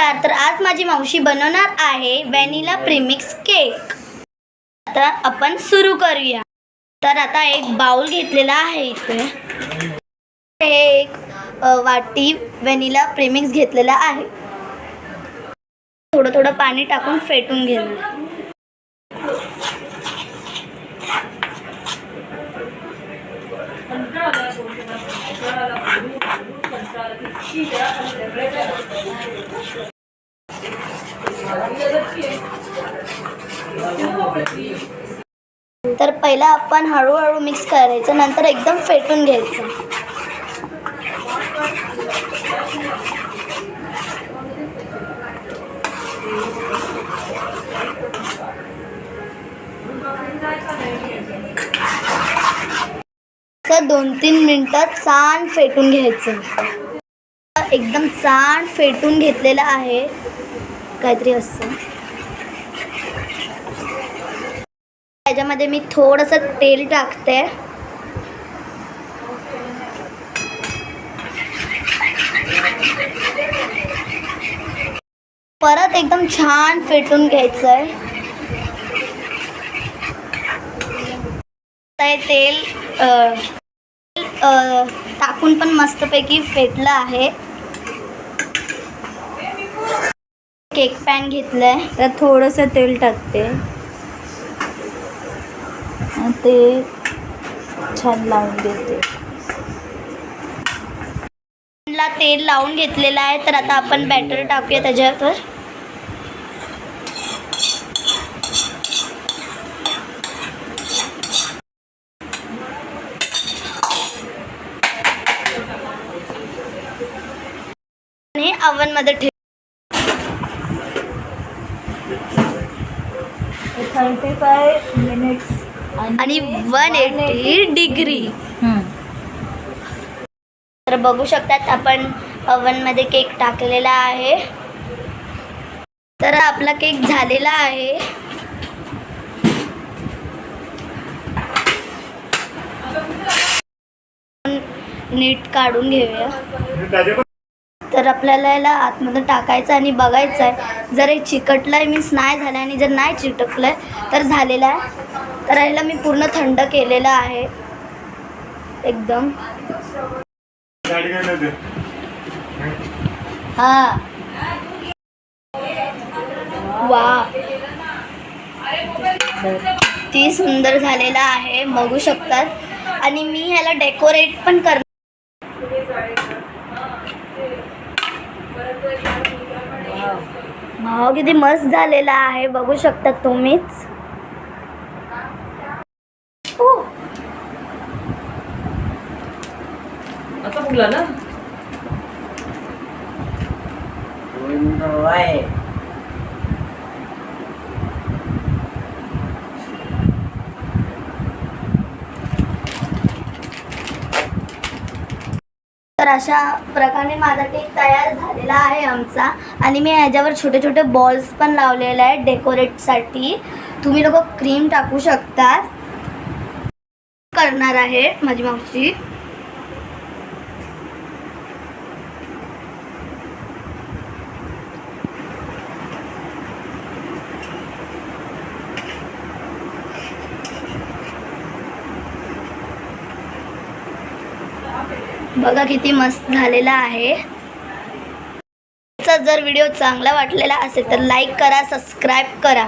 नमस्कार तर आज माझी मावशी बनवणार आहे व्हॅनिला प्रीमिक्स केक. आता आपण सुरू करूया. तर आता एक बाउल घेतलेला आहे इथे. हे एक वाटी व्हॅनिला प्रीमिक्स घेतलेला आहे. थोडं थोडं पाणी टाकून फेटून घेणार तर पहिला आपण हळूहळू मिक्स करायचं नंतर एकदम फेटून घ्यायचं. दोन तीन मिनटात छान फेटून घ्यायचं. एकदम छान फेटून घेतलेलं आहे. काहीतरी असं. त्याच्यामध्ये मी थोडंसं तेल टाकते. परत एकदम छान फेटून घ्यायचं आहे तेल टाकून पण मस्तपैकी फेटलं आहे. केक पॅन घेतलंय. त्यात थोडंसं तेल टाकते. ते छान लावून देते. ला तेल लावून घेतलेलं आहे तर आता आपण बॅटर टाकूया त्याच्यावर. आणि oven मध्ये ठेव थर्टी फाय मिनिट्स आणि वन एटी डिग्री तर बघू शकतात आपण ओव्हनमध्ये केक टाकलेला आहे. तर आपला केक झालेला आहे. नीट काढून घेऊया. तर आपल्याला याला आतमध्ये टाकायचं आणि बघायचं आहे. जर हे चिकटलं आहे मीन्स नाही झालं आणि जर नाही चिटकलं आहे तर झालेलं आहे. तर याला मी पूर्ण थंड केलेलं आहे. एकदम. हा. वा ती सुंदर झालेला आहे बघू शकतात. आणि मी ह्याला डेकोरेट पण कर भाव किती मस्त झालेला आहे बघू शकता तुम्हीच. ओ, आता फुगला ना. अशा प्रकारे माझा केक तयार झालेला आहे आमचा. आणि मी ह्याच्यावर छोटे छोटे बॉल्स पण लावलेले आहेत डेकोरेटसाठी तुम्ही लोक क्रीम टाकू शकता करणार आहे माझी मावशी. बघा किती मस्त झालेला आहे. जर व्हिडिओ चांगला वाटलेला असेल तर लाईक करा सबस्क्राईब करा.